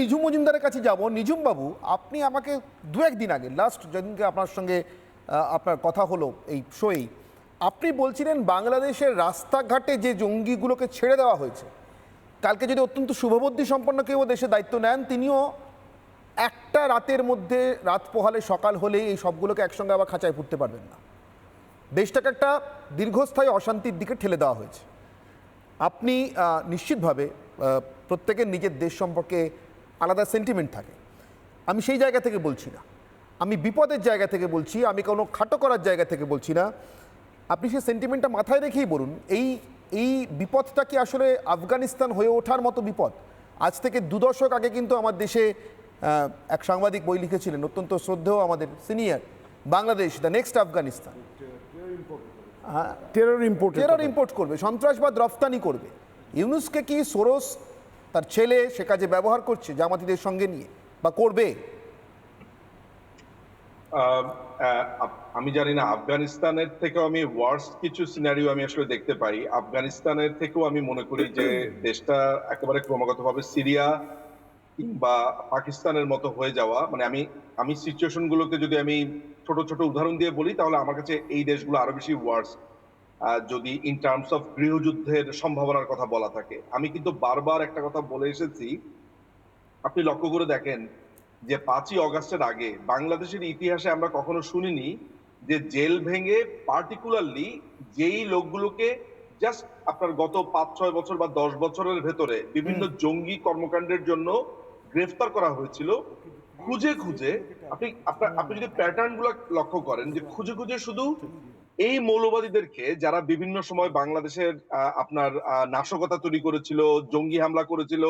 নিঝুম মজুমদারের কাছে যাব নিঝুম বাবু আপনি আমাকে দু একদিন আগে লাস্ট যেদিনকে আপনার সঙ্গে আপনার কথা হলো এই শোয়েই আপনি বলছিলেন বাংলাদেশের রাস্তাঘাটে যে জঙ্গিগুলোকে ছেড়ে দেওয়া হয়েছে, কালকে যদি অত্যন্ত শুভবুদ্ধি সম্পন্ন কেউ দেশে দায়িত্ব নেন, তিনিও একটা রাতের মধ্যে, রাত পোহালে সকাল হলেই এই সবগুলোকে একসঙ্গে আবার খাঁচায় ফুটতে পারবেন না। দেশটাকে একটা দীর্ঘস্থায়ী অশান্তির দিকে ঠেলে দেওয়া হয়েছে। আপনি নিশ্চিতভাবে প্রত্যেকের নিজের দেশ সম্পর্কে আলাদা সেন্টিমেন্ট থাকে। আমি সেই জায়গা থেকে বলছি না। আমি বিপদের জায়গা থেকে বলছি আমি কোনো খাটো করার জায়গা থেকে বলছি না। আপনি সেই সেন্টিমেন্টটা মাথায় রেখেই বলুন এই এই বিপদটা কি আসলে আফগানিস্তান হয়ে ওঠার মতো বিপদ? আজ থেকে দু দশক আগে কিন্তু আমার দেশে এক সাংবাদিক বই লিখেছিলেন অত্যন্ত শ্রদ্ধেয় আমাদের senior Bangladesh the next Afghanistan. Terror import terror import করবে সন্ত্রাসবাদ রফতানি করবে। ইউনুসকে কি সোরস তার ছেলে সে কাজে ব্যবহার করছে জামাতিদের সঙ্গে নিয়ে, বা করবে? আমি জানি না, আফগানিস্তানের থেকেও আমি ওয়ার্স্ট কিছু সিনারিও আমি আসলে দেখতে পাই। আফগানিস্তানের থেকেও আমি মনে করি যে দেশটা একেবারে ক্রমাগতভাবে সিরিয়া কিংবা পাকিস্তানের মতো হয়ে যাওয়া। মানে আমি আমি সিচুয়েশন গুলোকে যদি আমি ছোট ছোট উদাহরণ দিয়ে বলি, তাহলে আমার কাছে এই দেশগুলো আরও বেশি ওয়ার্স যদি ইন টার্মস অফ গৃহযুদ্ধের সম্ভাবনার কথা বলা থাকে আমি কিন্তু বারবার একটা কথা বলে এসেছি। আপনি লক্ষ্য করে দেখেন যে পাঁচই অগাস্টের আগে বাংলাদেশের ইতিহাসে আমরা কখনো শুনিনি যে জেল ভেঙে পার্টিকুলারলি যেই লোকগুলোকে জাস্ট আপনার গত পাঁচ ছয় বছর বা দশ বছরের ভেতরে বিভিন্ন জঙ্গি কর্মকাণ্ডের জন্য গ্রেফতার করা হয়েছিল। খুঁজে খুঁজে আপনি আপনার আপনি যদি প্যাটার্নগুলো লক্ষ্য করেন যে খুঁজে খুঁজে শুধু এই মৌলবাদীদেরকে যারা বিভিন্ন সময় বাংলাদেশের আপনার নাশকতা তৈরি করেছিল জঙ্গি হামলা করেছিল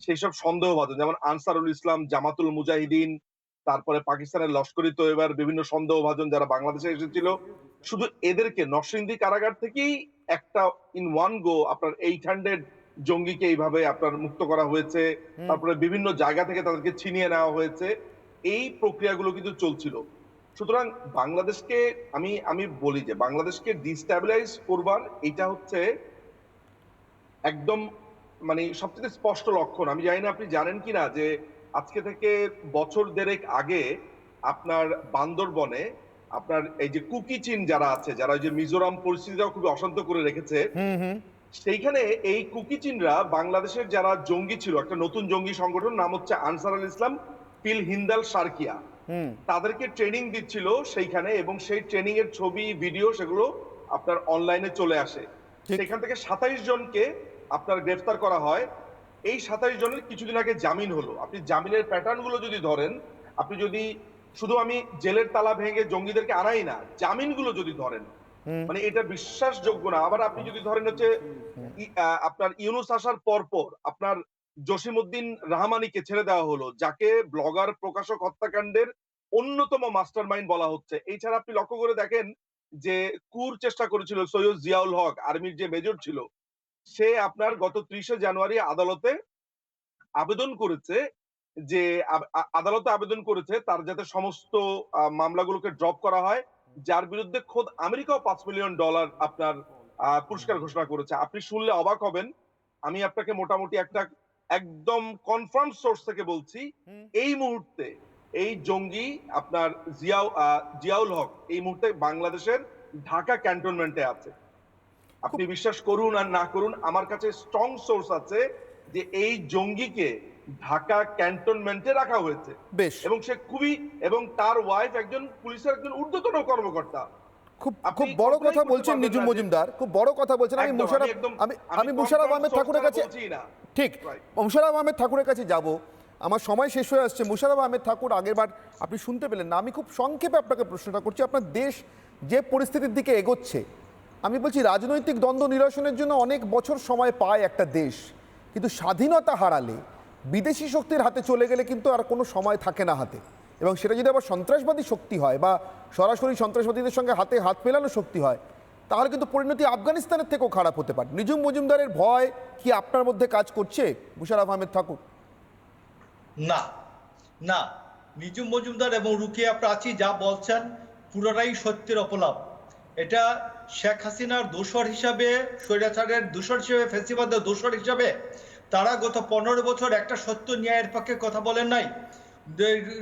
সেই সব সন্দেহভাজন যেমন আনসারুল ইসলাম জামাতুল মুজাহিদিন তারপরে পাকিস্তানের লস্করি তৈবার বিভিন্ন সন্দেহভাজন যারা বাংলাদেশে এসেছিল। শুধু এদেরকে নরসিংদী কারাগার থেকেই একটা ইন ওয়ান গো আপনার এইট হান্ড্রেড জঙ্গিকে এইভাবে আপনার মুক্ত করা হয়েছে। তারপরে বিভিন্ন জায়গা থেকে তাদেরকে ছিনিয়ে নেওয়া হয়েছে। এই প্রক্রিয়াগুলো কিন্তু চলছিল। সুতরাং বাংলাদেশকে আমি আমি বলি যে বাংলাদেশকে ডিস্টাবিলাইজ করবার এটা হচ্ছে একদম মানে সবচেয়ে স্পষ্ট লক্ষণ। আমি জানি না আপনি জানেন কিনা যে আজকে থেকে বছর দেড়েক আগে আপনার বান্দরবনে আপনার এই যে কুকি চীন যারা আছে যারা ওই যে মিজোরাম পরিস্থিতিটাও খুবই অশান্ত করে রেখেছে সেইখানে এই কুকি চীনরা বাংলাদেশের যারা জঙ্গি ছিল একটা নতুন জঙ্গি সংগঠন নাম হচ্ছে আনসার আল ইসলাম ফিল হিন্দাল সার্কিয়া। তাদেরকে ট্রেনিং দিচ্ছিল সেইখানে এবং সেই ট্রেনিং এর ছবি ভিডিও সেগুলো আপনার অনলাইনে চলে আসে। সেখান থেকে সাতাইশ জনকে আপনার গ্রেফতার করা হয়। এই সাতাইশ জনের কিছুদিন আগে জামিন হলো। আপনি জামিনের প্যাটার্নগুলো যদি ধরেন আপনি যদি শুধু আমি জেলের তালা ভেঙে জঙ্গিদেরকে আনাই না জামিনগুলো যদি ধরেন মানে এটা বিশ্বাসযোগ্য না। আবার আপনি যদি ধরেন হচ্ছে আপনার ইউনুস আসার পর পর আপনার জসিমউদ্দিন রহমানিকে ছেড়ে দেওয়া হলো, যাকে ব্লগার, প্রকাশক, হত্যাকাণ্ডের অন্যতম মাস্টারমাইন্ড বলা হচ্ছে। এছাড়া আপনি লক্ষ্য করে দেখেন যে কুর চেষ্টা করেছিল সৈয়দ জিয়াউল হক, আর্মির যে মেজর ছিল, সে আপনার গত ত্রিশে জানুয়ারি আদালতে আবেদন করেছে যে আদালতে আবেদন করেছে তার যাতে সমস্ত মামলাগুলোকে ড্রপ করা হয়, যার বিরুদ্ধে খোদ আমেরিকাও পাঁচ মিলিয়ন ডলার আপনার পুরস্কার ঘোষণা করেছে। আপনি শুনলে অবাক হবেন, আমি আপনাকে মোটামুটি একটা একদম কনফার্ম সোর্স থেকে বলছি এই মুহূর্তে এই জঙ্গি আপনার জিয়াউ জিয়াউল হক এই মুহূর্তে বাংলাদেশের ঢাকা ক্যান্টনমেন্টে আছে। আপনি বিশ্বাস করুন আর না করুন আমার কাছে স্ট্রং সোর্স আছে যে এই জঙ্গিকে ঢাকা ক্যান্টনমেন্টে রাখা হয়েছে। বেশ। এবং সে খুবই এবং তার ওয়াইফ একজন পুলিশের একজন ঊর্ধ্বতন কর্মকর্তা। খুব খুব বড় কথা বলছেন নিজুম মজুমদার। খুব বড় কথা বলছেন। আমি মুশারফ আমি আমি মুশারফ আহমেদ ঠাকুরের কাছে ঠিক. মুশারফ আহমেদ ঠাকুরের কাছে যাব। আমার সময় শেষ হয়ে আসছে। মুশারফ আহমেদ ঠাকুর আগেরবার আপনি শুনতে পেলেন না। আমি খুব সংক্ষেপে আপনাকে প্রশ্নটা করছি। আপনার দেশ যে পরিস্থিতির দিকে এগোচ্ছে আমি বলছি রাজনৈতিক দ্বন্দ্ব নিরসনের জন্য অনেক বছর সময় পায় একটা দেশ। কিন্তু স্বাধীনতা হারালে বিদেশি শক্তির হাতে চলে গেলে কিন্তু আর কোনো সময় থাকে না হাতে। এবং সেটা যদি আবার সন্ত্রাসবাদী শক্তি হয় বা সরাসরি সন্ত্রাসবাদীদের সঙ্গে হাতে হাত মেলানো শক্তি হয়, তাহলে কিন্তু পরিণতি আফগানিস্তানের থেকেও খারাপ হতে পারে। নিজুম মজুমদারের ভয় কি আপনার মধ্যে কাজ করছে? মুশারফ আহমেদ ঠাকুর। না না নিজুম মজুমদার এবং রুকিয়া প্রাচী যা বলছেন পুরোটাই সত্যের অপলাপ। এটা শেখ হাসিনার দোষর হিসাবে, স্বৈরাচারের দোসর হিসাবে, ফেসিবাদের দোষর হিসাবে তারা গত পনেরো বছর একটা সত্য ন্যায়ের পক্ষে কথা বলেন নাই।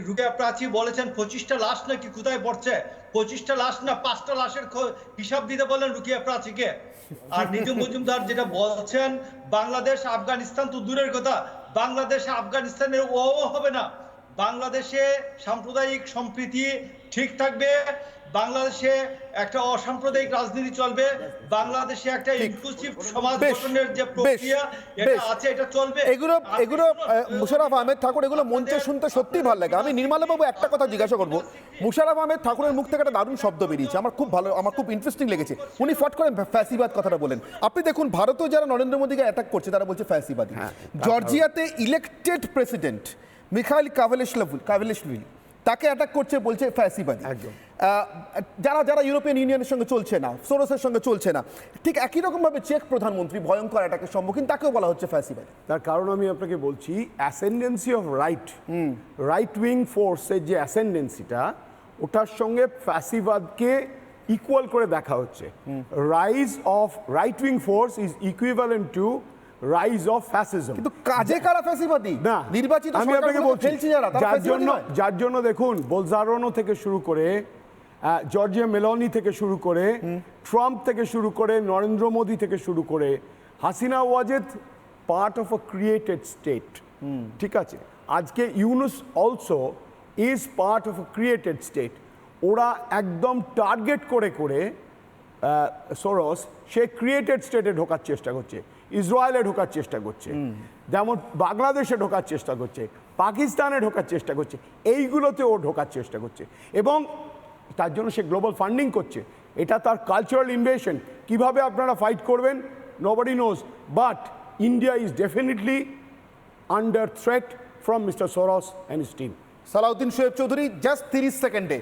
রুকেয়া প্রাচী বলেছেন, পঁচিশটা লাশ নাকি কোথায় পড়ছে? পঁচিশটা লাশ না, পাঁচটা লাশের হিসাব দিতে বলেন রুকিয়া প্রাচীকে। আর নিজু মজুমদার যেটা বলছেন, বাংলাদেশ, আফগানিস্তান তো দূরের কথা। বাংলাদেশ, আফগানিস্তানের ও হবে না। বাংলাদেশে সাম্প্রদায়িক সম্প্রীতি ঠিক থাকবে বাংলাদেশে একটা অসাম্প্রদায়িক রাজনীতি চলবে বাংলাদেশে একটা। ইনক্লুসিভ সমাজ গঠনের যে প্রক্রিয়া এটা আছে এটা চলবে। এগুলো এগুলো মুশারফ আহমেদ ঠাকুর এগুলো মঞ্চে শুনতে সত্যিই ভালো লাগে। আমি নির্মলাবাবু একটা কথা জিজ্ঞাসা করব। মুশারফ আহমেদ ঠাকুরের মুখ থেকে একটা দারুণ শব্দ বেরিয়েছে। আমার খুব ভালো আমার খুব ইন্টারেস্টিং লেগেছে। উনি ফট করে ফ্যাসিবাদ কথাটা বলেন। আপনি দেখুন ভারতও যারা নরেন্দ্র মোদীকে অ্যাটাক করছে তারা বলছে ফ্যাসিবাদী। জর্জিয়াতে ইলেকটেড প্রেসিডেন্ট মিখাইল কাভেলেশলাভুল কাভেলেশভিল তাকে অ্যাটাক করছে বলছে ফ্যাসিবাদী। একদম। যারা যারা ইউরোপিয়ান ইউনিয়নের সঙ্গে চলছে না সোরসের সঙ্গে চলছে না ঠিক একই রকমভাবে চেক প্রধানমন্ত্রী ভয়ঙ্কর অ্যাটাকের সম্মুখীন তাকেও বলা হচ্ছে ফ্যাসিবাদী। তার কারণ আমি আপনাকে বলছি ascendancy of right right wing ফোর্সের যে অ্যাসেন্ডেন্সিটা ওটার সঙ্গে ফ্যাসিবাদকে ইকুয়াল করে দেখা হচ্ছে। Rise of right wing force is equivalent to rise of fascism কিন্তু কাজে কারা ফ্যাসিবাদী? না নির্বাচিত আমি আপনাকে বলছি যারা যার জন্য যার জন্য দেখুন বোলজারোনো থেকে শুরু করে জর্জিয়া মেলনি থেকে শুরু করে ট্রাম্প থেকে শুরু করে নরেন্দ্র মোদী থেকে শুরু করে Hasina Wazed part of a created state ঠিক আছে? আজকে Yunus also is part of a created state ওরা একদম টার্গেট করে করে সোরস সে ক্রিয়েটেড স্টেটে ঢোকার চেষ্টা করছে। ইসরায়েলে ঢোকার চেষ্টা করছে। যেমন বাংলাদেশে ঢোকার চেষ্টা করছে পাকিস্তানে ঢোকার চেষ্টা করছে এইগুলোতে ও ঢোকার চেষ্টা করছে। এবং তার জন্য সে গ্লোবাল ফান্ডিং করছে। এটা তার কালচারাল ইনভেশন কীভাবে আপনারা ফাইট করবেন? Nobody knows but India is definitely under threat from mister Soros and his team Salauddin Shoaib Chowdhury just তিরিশ সেকেন্ডে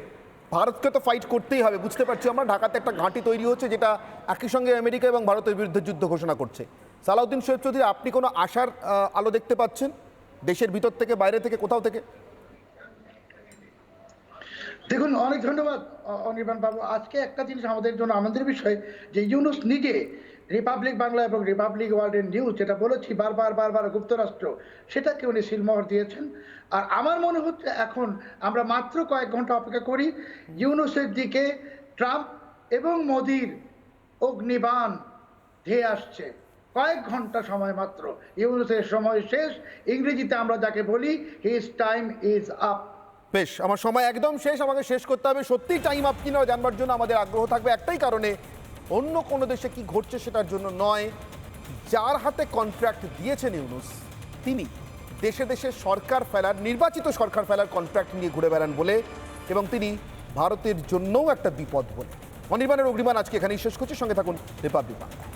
ভারতকে তো ফাইট করতেই হবে। বুঝতে পারছি আমরা ঢাকাতে একটা ঘাঁটি তৈরি হচ্ছে যেটা একই সঙ্গে আমেরিকা এবং ভারতের বিরুদ্ধে যুদ্ধ ঘোষণা করছে। সালাউদ্দিন শোয়েব চৌধুরী, আপনি কোনো আশার আলো দেখতে পাচ্ছেন? দেশের ভিতর থেকে, বাইরে থেকে, কোথাও থেকে? দেখুন, অনেক ধন্যবাদ অনির্বাণ বাবু। আজকে একটা জিনিস আমাদের জন্য আনন্দের বিষয়, যে ইউনুস নিজে রিপাবলিক বাংলা এবং রিপাবলিক ওয়ার্ল্ডের নিউজ যেটা বলেছি, বারবার বারবার গুপ্তরাষ্ট্র, সেটাকে উনি সিলমোহর দিয়েছেন। আর আমার মনে হচ্ছে এখন আমরা মাত্র কয়েক ঘণ্টা অপেক্ষা করি, ইউনুসের দিকে ট্রাম্প এবং মোদির অগ্নিবাণ ধেয়ে আসছে। কয়েক ঘণ্টা সময় মাত্র। ইউনুসের সময় শেষ। ইংরেজিতে আমরা যাকে বলি হিজ টাইম ইজ আপ বেশ, আমার সময় একদম শেষ। আমাকে শেষ করতে হবে। সত্যিই টাইম আপ কিনা জানবার জন্য আমাদের আগ্রহ থাকবে একটাই কারণে, অন্য কোনো দেশে কি ঘটছে সেটার জন্য নয়। যার হাতে কন্ট্রাক্ট দিয়েছেন ইউনুস, তিনি দেশে দেশে সরকার ফেলার, নির্বাচিত সরকার ফেলার কন্ট্রাক্ট নিয়ে ঘুরে বেড়ান বলে এবং তিনি ভারতের জন্যও একটা বিপদ বলে। অনির্বাণের অগ্রিমান আজকে এখানেই শেষ করছি। সঙ্গে থাকুন রিপাবলিক বাংলা